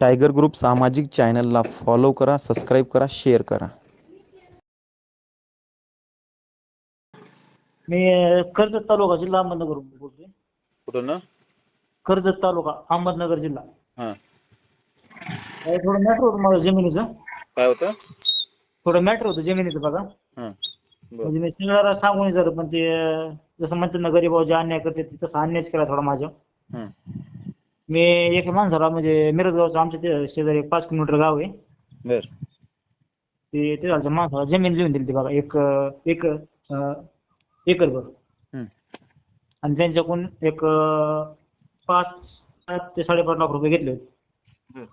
Tiger group सामाजिक चॅनलला follow करा सबस्क्राईब करा शेअर करा. मी कर्जत तालुका जिल्हा अहमदनगर बोलतोय. कुठून ना? कर्जत तालुका अहमदनगर जिल्हा. हां. थोडं मॅटर होतं मला जमिनीचं. काय होतं? थोडं मॅटर होतं जमिनीचं बघा. हां. बरं. म्हणजे मी सगळ्याला सांगून झालं पण ते अ, जसं म्हणतात ना गरीबावर जे अन्याय करते ते तसा अन्यायच केला थोडा माझ्या. हां. मी एका माणसाला म्हणजे मिरजगावचं आमच्या ते शेजारी एक पाच किलोमीटर गाव आहे. बरं. ते ते झालं माणसाला जमीन लिहून दिली ती बघा एक अ, एक अ, एकरभर हं. आणि त्यांच्याकडून एक अ, पाच सात ते साडेपाच लाख रुपये घेतले होते. बरं.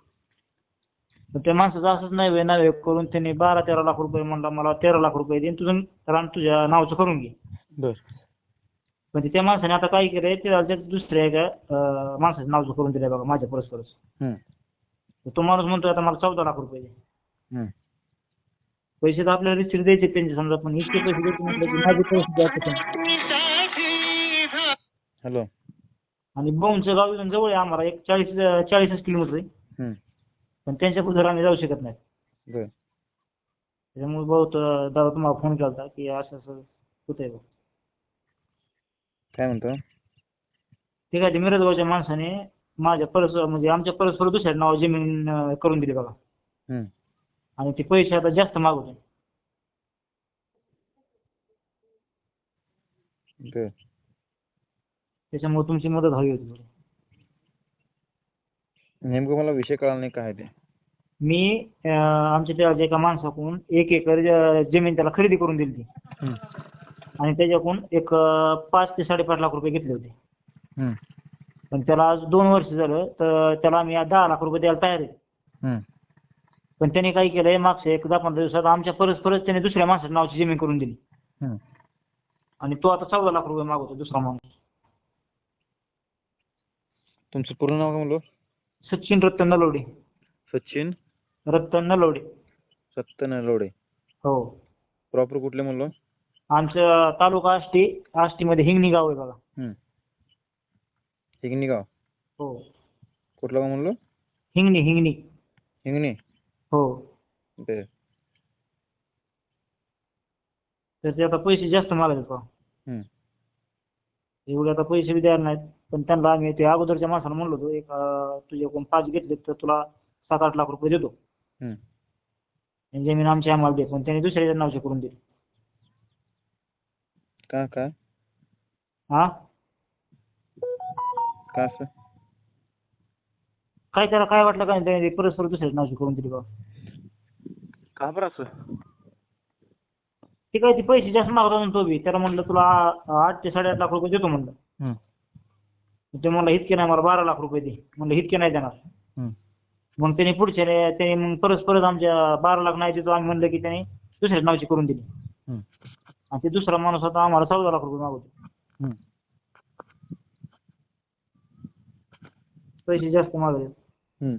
तर त्या माणसाचं असंच नाही वे नावे करून त्यांनी बारा तेरा लाख रुपये म्हणला मला तेरा लाख रुपये देईन तुझं रान तुझ्या नावाचं करून घे. बरं. म्हणजे त्या माणसाने आता काय केलंय ते दुसऱ्या एका माणसाचं नावचं करून दिलंय बघा माझ्या परस्परच हं. तर तो माणूस म्हणतोय आता मला चौदा लाख रुपये दे हं. पैसे तर आपल्याला रिसिट द्यायचे त्यांचे समजा पण इतके पैसे द्यायचे म्हटलं की माझी आहे तशी. हॅलो आणि बोमचं गाव इथून जवळ आहे आम्हाला एक चाळीस चाळीसच किलोमीटर आहे हं. पण त्यांच्या पुढे आम्ही जाऊ शकत नाही त्याच्यामुळे बहुत दादा तुम्हाला फोन केला होता की असं असं होतंय बा काय म्हणतो ठीक आहे ते मिरजगावच्या माणसाने माझ्या परस म्हणजे आमच्या परस्पर दुसऱ्या नाव जमीन अं, करून दिली बघा. आणि ते पैसे आता जास्त मागवते बरं त्याच्यामुळे तुमची मदत हवी होती थोडी. नेमकं मला विषय कळला नाही काय ते मी अं, आमच्या त्या एका माणसाकडून एक एकर ज- जमीन त्याला खरेदी करून दिली ती हं. आणि त्याच्याकडून एक अं, पाच ते साडेपाच लाख रुपये घेतले होते. हं. पण त्याला आज दोन वर्ष झालं तर त्याला आम्ही आज दहा लाख रुपये द्यायला तयार आहे. पण त्याने काय केलंय मागच्या एक दहा पंधरा दिवसात आमच्या परस्परच त्याने दुसऱ्या माणसाच्या नावाची जमीन करून दिली. आणि तो आता चौदा लाख रुपये मागवतो दुसरा माणूस. तुमचं पूर्ण नाव काय म्हणलो? सचिन रत्न नलवडे. सचिन? रत्न नलवडे. सत्य नलवडे. हो. प्रॉपर कुठले म्हणलो? आमचं तालुका आष्टी आष्टीमध्ये हिंगणी गाव आहे बघा. हिंगणी गाव? हो. कुठलं गाव म्हणलो? हिंगणी हिंगणी. हिंगणी? हो. बरं तर ते आता पैसे जास्त मागायचे बा. हं. एवढे आता पैसे बी द्यायला नाहीत. पण त्यांना आम्ही ते अगोदरच्या माणसाला म्हणलो होतो एक अं, तुझ्याकडून पाच घेतले तर तुला सात आठ लाख रुपये देतो. हं. आणि जमीन आमची आम्हाला दे पण त्यांनी दुसऱ्याच्या नावची करून दिली. का काय हा? का असं? काय त्याला काय वाटलं काय त्याने परस्पर दुसऱ्याच्या नावची करून दिली बा. का बरं असं? ते काय ते पैसे जास्त मागत होता ना तो बी. त्याला म्हणलं तुला आ- आठ ते साडेआठ लाख रुपये देतो म्हणलं. हं. ते म्हणलं इतके नाही मला बारा लाख रुपये दे. म्हणलं इतके नाही देणार. हं. मग त्याने पुढच्या त्याने मग परत आमच्या बारा लाख नाही देतो. आम्ही म्हणलं की त्याने दुसऱ्या नावची करून दिली. आणि ते दुसरा माणूस आता आम्हाला चौदा लाख रुपये मागवतो हं. पैसे जास्त हं.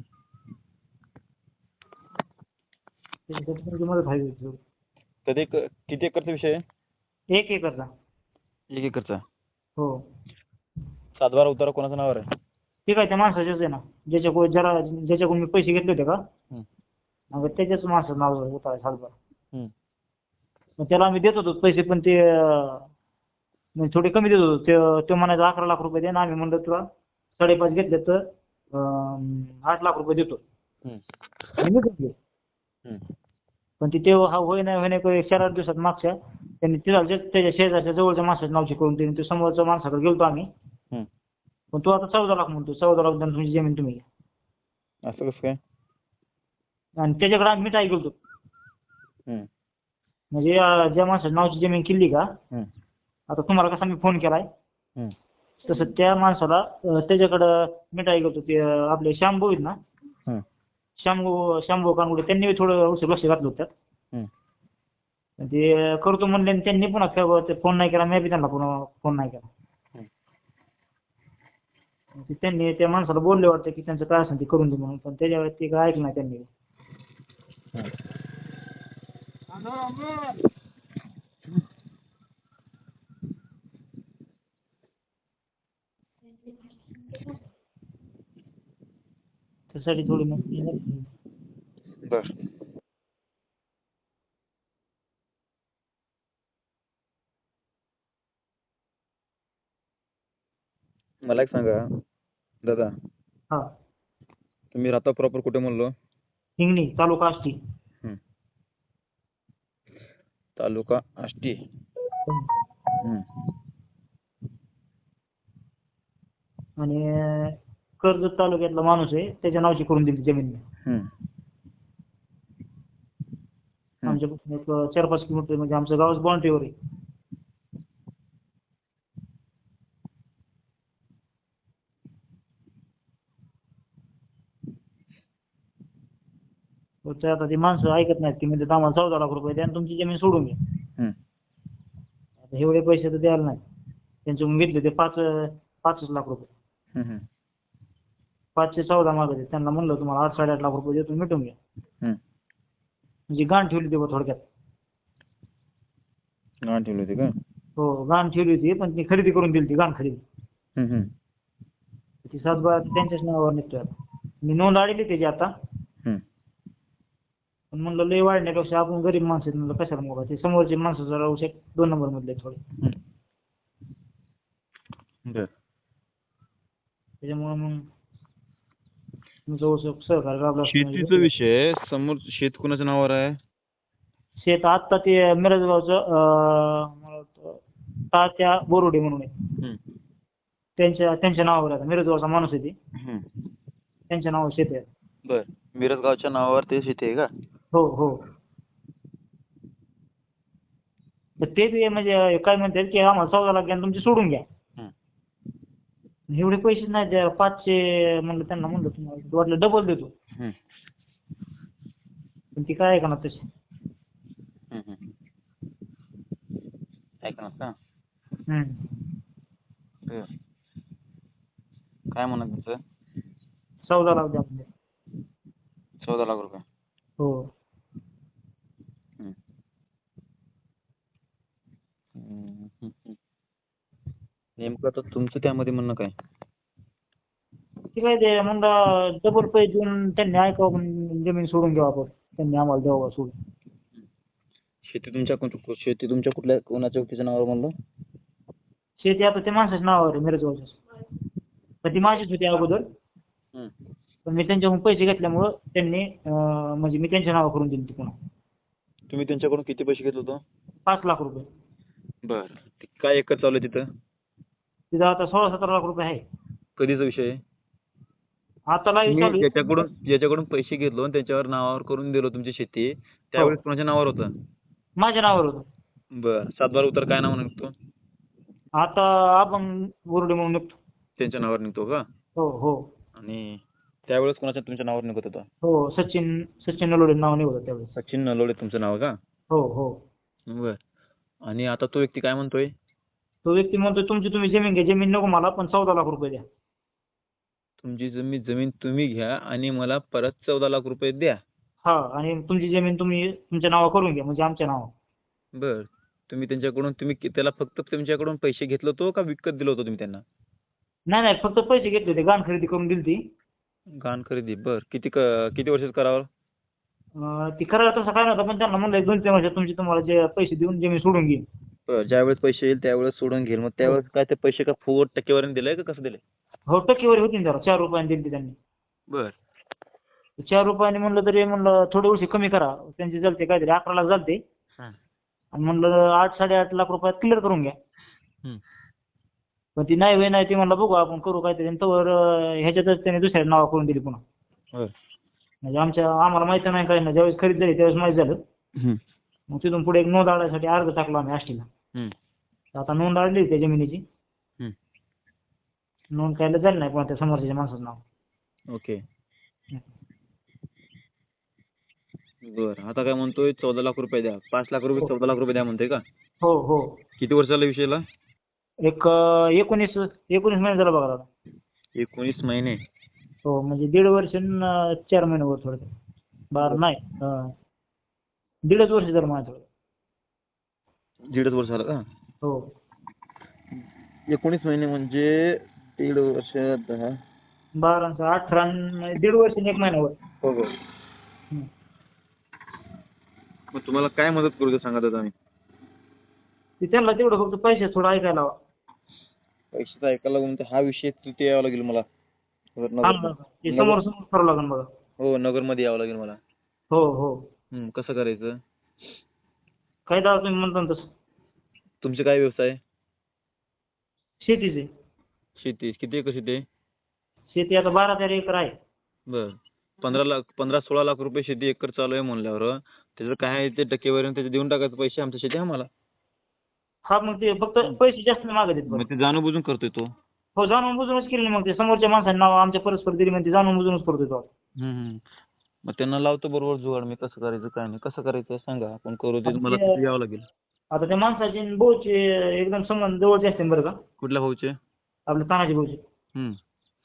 त्याच्यासाठी तुमची मदत हवी होती थोडी. तर ते क- किती एकरचा विषय आहे एक एकरचा एक एकरचा हो सातबारा उतारा कोणाच्या नावावर आहे ठीक आहे त्या माणसाच्याच आहे ना ज्याच्याकडून जरा ज्याच्याकडून मी पैसे घेतले होते का. मग त्याच्याच माणसाचं नाव होता सातबार हं. मग त्याला आम्ही देत होतो पैसे पण ते म्हणजे थोडे कमी देत होतो. ते तो म्हणायचा अकरा लाख रुपये दे ना. आम्ही म्हणलं तुला साडेपाच घेतले तर आठ लाख रुपये देतो. पण ती तेव्हा हा होय नाही होय नाही चार आठ दिवसात मागच्या त्यांनी तिथालच्या त्याच्या शेजारच्या जवळच्या माणसाच्या नावची करून दिली. ते समोरच्या माणसाकडे गेलतो आम्ही. हं. पण तो आता चौदा लाख म्हणतो. चौदा लाख देऊन तुमची जमीन तुम्ही. असं कसं काय? आणि त्याच्याकडे आम्ही मिठाई गेलतो. म्हणजे अं, ज्या माणसाच्या नावची जमीन किल्ली का. आता तुम्हाला कसा मी फोन केलाय हं. तसं त्या माणसाला अं, त्याच्याकडं मिठाई गेलतो ते अं, आपले श्यामभाऊ आहेत ना हं. श्यामभाऊ श्यामभाऊ कानगुडे त्यांनी बी थोडं औषध लक्ष घातलं होतं ते अं, करतो म्हणले आणि त्यांनी पुन्हा ते फोन नाही केला मी बी त्यांना पुन्हा फोन नाही केला ते त्यांनी त्या माणसाला बोलले वाटतं की त्यांचं काय असेल ते करून दे म्हणून पण त्याच्यावर ते काय ऐकलं नाही त्यांनी. त्यासाठी थोडी मग बर मला एक सांगा दादा. हा. तुम्ही राहता प्रॉपर कुठे म्हणलो? हिंगणी तालुका आष्टी. तालुका आष्टी. आणि कर्जत तालुक्यातला माणूस आहे त्याच्या नावची करून दिली जमीन मी. हं. आमच्यापासून एक चार पाच किलोमीटर म्हणजे आमचं गावच बाउंड्रीवर आहे ते आता ती माणसं ऐकत नाहीत की म्हणजे आम्हाला चौदा लाख रुपये द्या आणि तुमची जमीन सोडून घ्या हं. आता एवढे पैसे तर द्यायला नाही त्यांच्याकडून घेतले ते पाच पाचच लाख रुपये. पाचशे चौदा मागत त्यांना म्हणलं तुम्हाला आठ साडेआठ लाख रुपये देतो मिटून घ्या. म्हणजे गाण ठेवली होती बुवा थोडक्यात गहाण ठेवली होती का हो गाण ठेवली होती पण ती खरेदी करून दिली ती गाण खरेदी. ती सातबारा त्यांच्याच नावावर निघतोय आता मी नोंद आलेली त्याची आता. पण म्हणलं लय वाढण्यापेक्षा आपण गरीब माणसं आहेत म्हणलं कशाला ते समोरचे माणसं जरा शक दोन नंबर मधले थोडे. बर. त्याच्यामुळे मग तुमचं ओळख सहकार्य लाभलं म्हणजे. शेतीचा विषय समोर शेत कोणाच्या नावावर आहे? शेत आत्ता ते मिरजगावचं अं, मला वाटतं तात्या बोरुडे म्हणून आहे. हं. त्यांच्या त्यांच्या नावावर आहे आता. मिरजगावचा माणूस आहे ते. हं. त्यांच्या नावावर शेत आहे. बर. मिरजगावच्या नावावर ते शेती आहे का? हो हो तर ते बी म्हणजे काय म्हणतात की आम्हाला चौदा लाख घ्या आणि तुमचे सोडून घ्या हं. एवढे पैसे नाही द्या पाचशे म्हणलं त्यांना म्हणलं तुम्हाला वाटलं डबल देतो हं. पण ती काय ऐकणार हं, हं. ऐकणार का हं. बर काय म्हणत तुमचं चौदा लाख द्या म्हणजे चौदा लाख रुपये हं. हं, हं, हं. नेमकं आता तुमचं त्यामध्ये म्हणणं काय? ते काय ते म्हणलं डबल पैसे देऊन त्यांनी ऐकावं पण जमीन सोडून घ्यावं आपण. त्यांनी आम्हाला द्यावं सोडून शेती तुमच्या कोण- शेती तुमच्या कुठल्या कोणाच्या व्यक्तीच्या नावावर म्हणलं? शेती आता ते माणसाच्या नावावर आहे मिरजगावच्या पण ती माझीच होती अगोदर. पण मी त्यांच्याकडून पैसे घेतल्यामुळं त्यांनी अं, म्हणजे मी त्यांच्या नावा करून दिली ती पुन्हा तुम्ही त्यांच्याकडून किती पैसे घेतलं होतं? पाच लाख रुपये. बर. काय एकर चालू आहे तिथं? तिथं आता सोळा सतरा लाख रुपये आहे. कधीचा विषय आहे? आता चालू. आहे. ज्याच्याकडून ज्याच्याकडून पैसे घेतलो आणि त्याच्यावर नावावर करून दिलो तुमची शेती त्यावेळेस कोणाच्या नावावर होतं? माझ्या नावावर होतं. बर सातबारा उतर काय नाव निघतो? आता आपण बोर्डे म्हणून निघतो. त्यांच्या नावावर निघतो का? हो हो. आणि त्यावेळेस कोणाच्या तुमच्या नावावर निघत होता? हो सचिन सचिन नलोडे नाव निघतं त्यावेळेस. सचिन नलोडे तुमचं नाव का? हो हो. बर. आणि आता तो व्यक्ती काय म्हणतोय? तो व्यक्ती म्हणतो तुमची तुम्ही जमीन घ्या जमीन नको मला पण चौदा लाख रुपये द्या. तुमची जमीन जमीन तुम्ही घ्या आणि मला परत चौदा लाख रुपये द्या. हा आणि तुमची जमीन तुम्ही तुमच्या नावा करून घ्या म्हणजे आमच्या नावा बर तुम्ही त्यांच्याकडून तुम्ही कि- त्याला फक्त तुमच्याकडून पैसे घेतलं होतो का विकत दिलं होतं तुम्ही त्यांना? नाही नाही फक्त पैसे घेतले होते गाण खरेदी करून दिली ती गहाण खरेदी बर किती क- किती वर्षाचं करावं? अं, ती करायला तसं काय नव्हतं पण त्यांना म्हणलं एक दोन तीन वर्षात तुमची तुम्हाला जे पैसे देऊन जमीन सोडून घेईन ज्यावेळेस पैसे येईल त्यावेळेस सोडून घेईल. मग त्यावेळेस काय ते पैसे का फुकट टक्केवारीने दिलंय का कसं दिलंय? हो टक्केवारी होती ना जरा. चार रुपयाने दिली ती त्यांनी. बर. चार रुपयाने म्हणलं तरी म्हणलं थोडे वर्षी कमी करा. त्यांचे चालते काहीतरी अकरा लाख चालते हां. आणि म्हणलं आठ साडेआठ लाख रुपयात क्लिअर करून घ्या. हं. पण ती नाही होय नाही ती म्हणलं बघू आपण करू काहीतरी. तोवर ह्याच्यातच त्याने दुसऱ्या नावा करून दिली पुन्हा. म्हणजे आमच्या आम्हाला माहिती नाही काही नाही ज्यावेळेस खरेदी झाली त्यावेळेस माहीत झालं. हं. मग तिथून पुढे एक नोंद आडायसाठी अर्ज टाकला आम्ही आष्टीला. हं. आता नोंद आडली त्या जमिनीची. हं. नोंद कायला झाली नाही पण त्या समोरच्या माणसाचं नाव. ओके. बर आता काय म्हणतोय चौदा लाख रुपये द्या. पाच लाख रुपये हो. चौदा लाख रुपये द्या म्हणतोय का? हो हो. किती वर्ष झालं विषयाला? एक अं, एकोणीस एकोणीस महिने झालं बघा आता. एकोणीस महिने. हो म्हणजे दीड वर्ष अं, चार महिने वर थोडं. बारा नाही अं, दीडच वर्ष झालं माझं थोडं दीडच वर्ष झालं का? हो. एकोणीस महिने म्हणजे दीड वर्ष दहा बारा आणि सहा अठरा आणि दीड वर्ष आणि एक महिन्यावर हो हो. हं. मग तुम्हाला काय मदत करू ते सांगा दादा आम्ही. ते त्यांना तेवढं फक्त पैसे थोडं ऐकायला लावा. पैशाचं ऐकायला लागून तर हा विषय तिथे यावं लागेल मला. नगर हा ना. ते समोर समोर करावं लागेल बघा हो नगरमध्ये यावं लागेल मला. हो हो. हं, कसं करायचं? काय दादा तुम्ही म्हणता ना तसं. तुमचे काय व्यवसाय शेतीचे. शेती. किती एकर शेती आहे? शेती आता बारा तेरा एकर आहे. बर. पंधरा लाख पंधरा सोळा लाख रुपये शेती एकर चालू आहे म्हणल्यावर त्याचं काय आहे ते टक्केवारी त्याचे देऊन टाकायचं पैसे आमच्या शेती आम्हाला. हा मग ते फक्त पैसे जास्त मागत आहेत. मग ते जाणून बुजून करतोय तो. हो जाणून बुजूनच केले मग ते. समोरच्या माणसांनी नाव आमच्या परस्पर दिली म्हणजे जाणून बुजूनच करतोय तो. हम्म. मग त्यांना लावतो बरोबर जुगाड मी कसं करायचं काय नाही. कसं करायचं सांगा. आपण करू ते मला तिथे यावं लागेल. आता त्या माणसाचे आणि भाऊचे एकदम संबंध जवळचे असते बरं का. कुठल्या भाऊचे? आपल्या तानाजी भाऊचे. हम्म.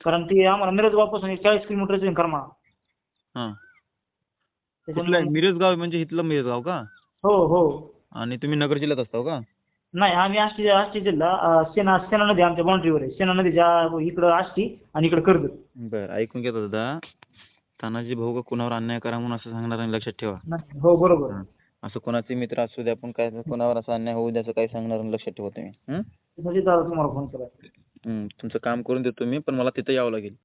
कारण ते आम्हाला मिरजगावपासून एक चाळीस किलोमीटरचे करमाळा. हां. मिरजगाव म्हणजे इथलं मिरजगाव का? हो हो. आणि तुम्ही नगर जिल्ह्यात असता का? नाही आम्ही आष्टी आष्टी जिल्हा अं, सेना सेना नदी आमच्या बाउंड्रीवर आहे. सेना नदीच्या इकडं आष्टी आणि इकडं कर्जत. बरं ऐकून घ्या दादा. तानाजी भाऊ का कुणावर अन्याय करा म्हणून असं सांगणार आणि लक्षात ठेवा. नाही, हो बरोबर. हां. असं कोणाचे मित्र असू द्या पण काय कोणावर असं अन्याय होऊ द्याचं काही सांगणार आणि लक्षात ठेवा तुम्ही. हं? दादा तुम्हाला फोन केला. हं, तुमचं काम करून देतो मी पण मला तिथे यावं लागेल.